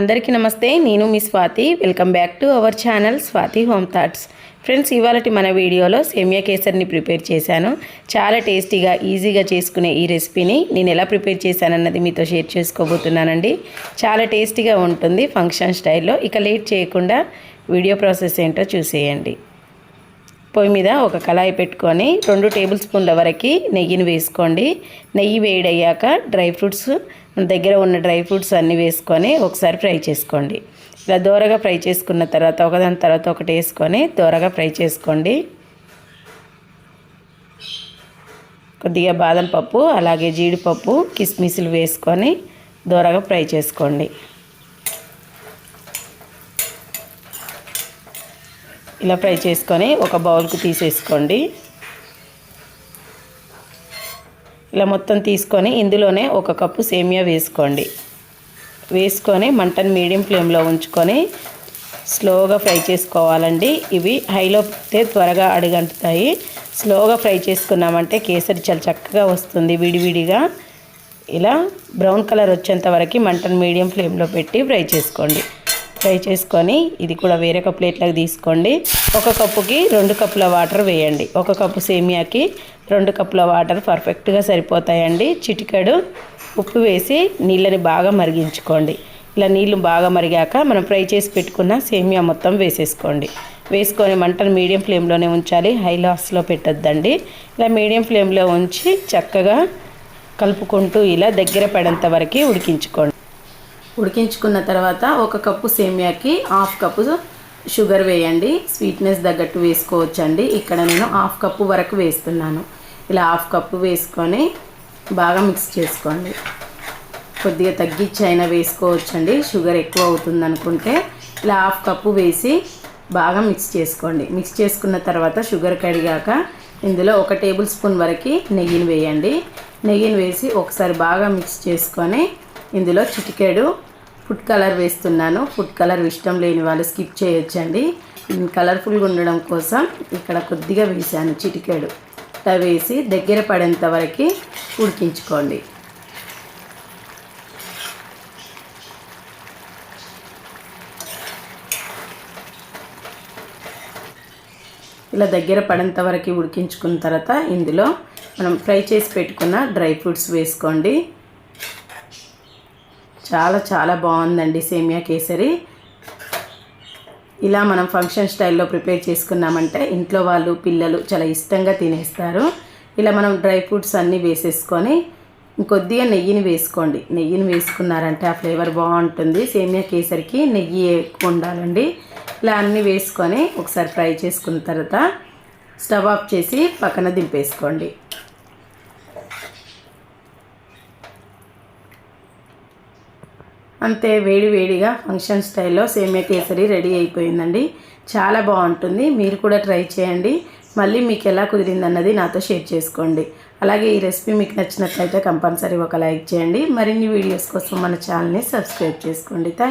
అందరికీ నమస్తే నేను మీ Swathi. Welcome back to our channel Swathi home thoughts. Friends ఇవాళటి మన వీడియోలో సేమియా కేసర్ని ప్రిపేర్ చేశాను. చాలా టేస్టీగా ఈజీగా చేసుకునే ఈ రెసిపీని నేను ఎలా ప్రిపేర్ చేశానన్నది మీతో షేర్ చేసుకోబోతున్నానండి. చాలా టేస్టీగా ఉంటుంది ఫంక్షన్ స్టైల్లో. ఇక లేట్ చేయకుండా వీడియో ప్రాసెస్ ఏంటో చూసేయండి. పొయ్యి మీద ఒక కళాయి పెట్టుకొని రెండు టేబుల్ స్పూన్ల వరకు నెయ్యిని వేసుకోండి. నెయ్యి వేడయ్యాక డ్రై ఫ్రూట్స్ మన దగ్గర ఉన్న డ్రై ఫ్రూట్స్ అన్నీ వేసుకొని ఒకసారి ఫ్రై చేసుకోండి. ఇలా దోరగా ఫ్రై చేసుకున్న తర్వాత ఒకదాని తర్వాత ఒకటి వేసుకొని దోరగా ఫ్రై చేసుకోండి. కొద్దిగా బాదం పప్పు అలాగే జీడిపప్పు కిస్మిస్లు వేసుకొని దోరగా ఫ్రై చేసుకోండి. ఇలా ఫ్రై చేసుకొని ఒక బౌల్కి తీసేసుకోండి. ఇలా మొత్తం తీసుకొని ఇందులోనే ఒక కప్పు సేమియా వేసుకోండి. వేసుకొని మంటను మీడియం ఫ్లేమ్లో ఉంచుకొని స్లోగా ఫ్రై చేసుకోవాలండి. ఇవి హైలో పెడితే త్వరగా అడుగంటుతాయి. స్లోగా ఫ్రై చేసుకున్నామంటే కేసరి చాలా చక్కగా వస్తుంది విడివిడిగా. ఇలా బ్రౌన్ కలర్ వచ్చేంత వరకు మంటను మీడియం ఫ్లేమ్లో పెట్టి ఫ్రై చేసుకోండి. ఫ్రై చేసుకొని ఇది కూడా వేరొక ప్లేట్లోకి తీసుకోండి. ఒక కప్పుకి రెండు కప్పుల వాటర్ వేయండి. ఒక కప్పు సేమియాకి రెండు కప్పుల వాటర్ పర్ఫెక్ట్గా సరిపోతాయండి. చిటికెడు ఉప్పు వేసి నీళ్ళని బాగా మరిగించుకోండి. ఇలా నీళ్ళు బాగా మరిగాక మనం ఫ్రై చేసి పెట్టుకున్న సేమియా మొత్తం వేసేసుకోండి. వేసుకొని మంటను మీడియం ఫ్లేమ్లోనే ఉంచాలి. హై లాస్లో పెట్టద్దండి. ఇలా మీడియం ఫ్లేమ్లో ఉంచి చక్కగా కలుపుకుంటూ ఇలా దగ్గర పడేంత వరకు ఉడికించుకోండి. ఉడికించుకున్న తర్వాత ఒక కప్పు సేమియాకి హాఫ్ కప్పు షుగర్ వేయండి స్వీట్నెస్ తగ్గట్టు వేసుకోవచ్చండి. ఇక్కడ నేను హాఫ్ కప్పు వరకు వేస్తున్నాను. ఇలా హాఫ్ కప్పు వేసుకొని బాగా మిక్స్ చేసుకోండి. కొద్దిగా తగ్గించి అయినా వేసుకోవచ్చండి. షుగర్ ఎక్కువ అవుతుంది అనుకుంటే ఇలా హాఫ్ కప్పు వేసి బాగా మిక్స్ చేసుకోండి. మిక్స్ చేసుకున్న తర్వాత షుగర్ కడిగాక ఇందులో ఒక టేబుల్ స్పూన్ వరకు నెయ్యిని వేయండి. నెయ్యిని వేసి ఒకసారి బాగా మిక్స్ చేసుకొని ఇందులో చిటికెడు ఫుడ్ కలర్ వేస్తున్నాను. ఫుడ్ కలర్ ఇష్టం లేని వాళ్ళు స్కిప్ చేయొచ్చండి. కలర్ఫుల్గా ఉండడం కోసం ఇక్కడ కొద్దిగా వేసాను చిటికెడు. ఇట్లా వేసి దగ్గర పడేంత వరకు ఉడికించుకోండి. ఇలా దగ్గర పడేంత వరకు ఉడికించుకున్న తర్వాత ఇందులో మనం ఫ్రై చేసి పెట్టుకున్న డ్రై ఫ్రూట్స్ వేసుకోండి. చాలా చాలా బాగుందండి సేమియా కేసరి. ఇలా మనం ఫంక్షన్ స్టైల్లో ప్రిపేర్ చేసుకున్నామంటే ఇంట్లో వాళ్ళు పిల్లలు చాలా ఇష్టంగా తినేస్తారు. ఇలా మనం డ్రై ఫ్రూట్స్ అన్నీ వేసేసుకొని ఇంకొద్దిగా నెయ్యిని వేసుకోండి. నెయ్యిని వేసుకున్నారంటే ఆ ఫ్లేవర్ బాగుంటుంది. సేమియా కేసరికి నెయ్యి ఎక్కువ ఉండాలండి. ఇలా అన్నీ వేసుకొని ఒకసారి ఫ్రై చేసుకున్న తర్వాత స్టవ్ ఆఫ్ చేసి పక్కన దింపేసుకోండి. అంతే వేడి వేడిగా ఫంక్షన్ స్టైల్లో సేమియా కేసరి రెడీ అయిపోయిందండి. చాలా బాగుంటుంది. మీరు కూడా ట్రై చేయండి. మళ్ళీ మీకు ఎలా కుదిరిందన్నది నాతో షేర్ చేసుకోండి. అలాగే ఈ రెసిపీ మీకు నచ్చినట్లయితే కంపల్సరీ ఒక లైక్ చేయండి. మరిన్ని వీడియోస్ కోసం మన ఛానల్ని సబ్స్క్రైబ్ చేసుకోండి. థ్యాంక్